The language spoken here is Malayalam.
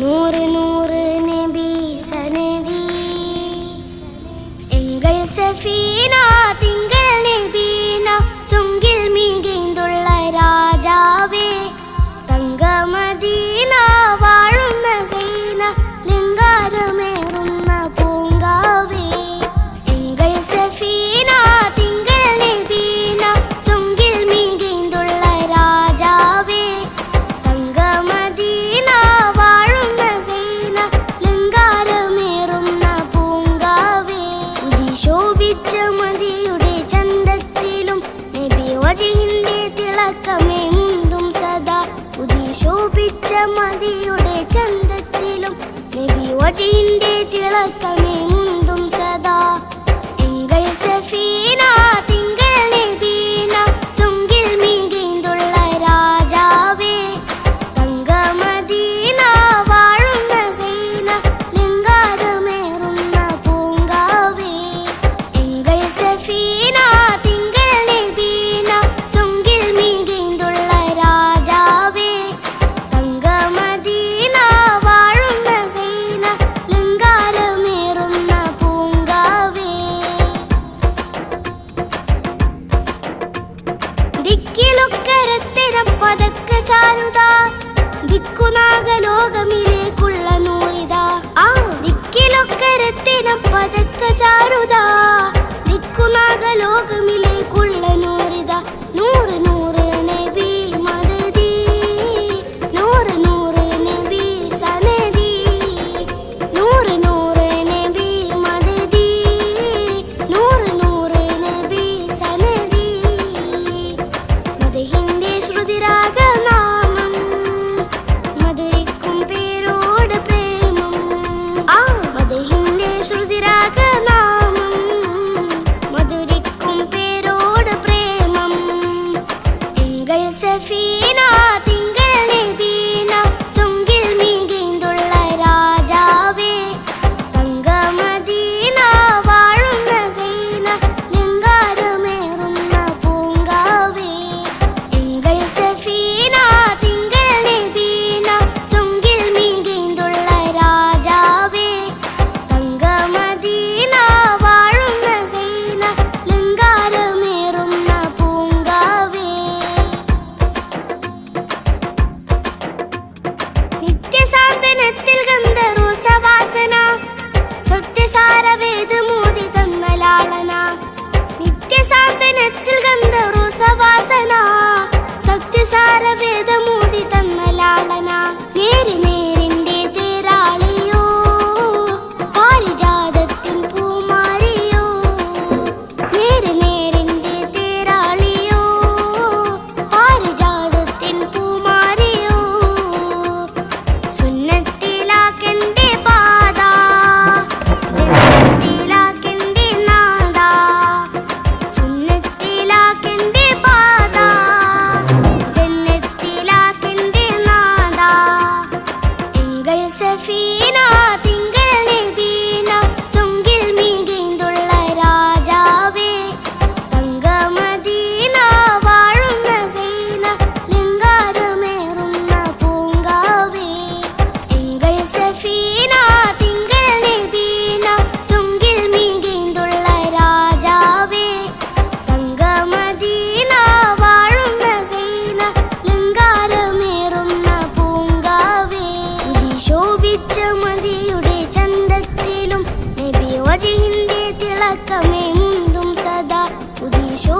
നൂറ് നൂറ് നബി സനദി. എങ്കൾ സഫീനാതി രോജിന്റെ തിളക്കമേന്തും സദാ. പുതി ശോഭിച്ച മതിയുടെ ചന്തത്തിലും നബി തിളക്കം ദിക്കുനാഗലോകമിലേക്കുള്ള നൂലിതാ. ആ ദിക്കിലൊക്കെ രത്തിനം പതക്ക ചാരുതാ. ദിക്കുനാഗലോകമിലെ ഉച്ചമതിയുടെ ചന്തത്തിലും നബി വജഹിന്റെ തിളക്കമേ മുന്തും സദാ ഉദീശോ